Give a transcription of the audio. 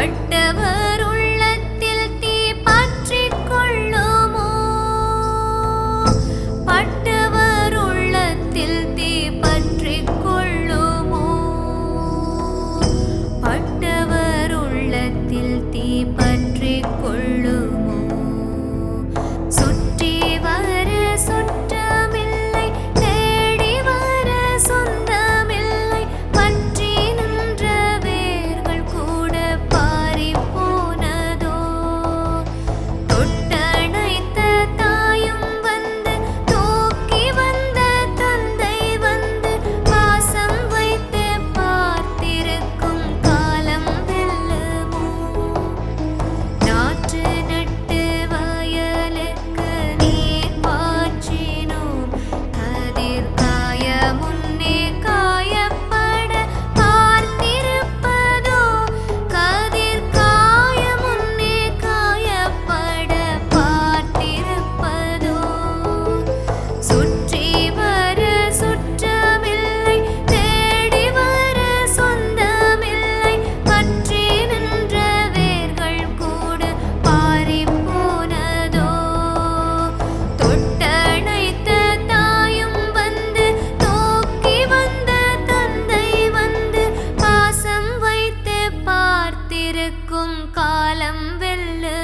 பட்டவர். இருக்கும் காலம் வெல்லு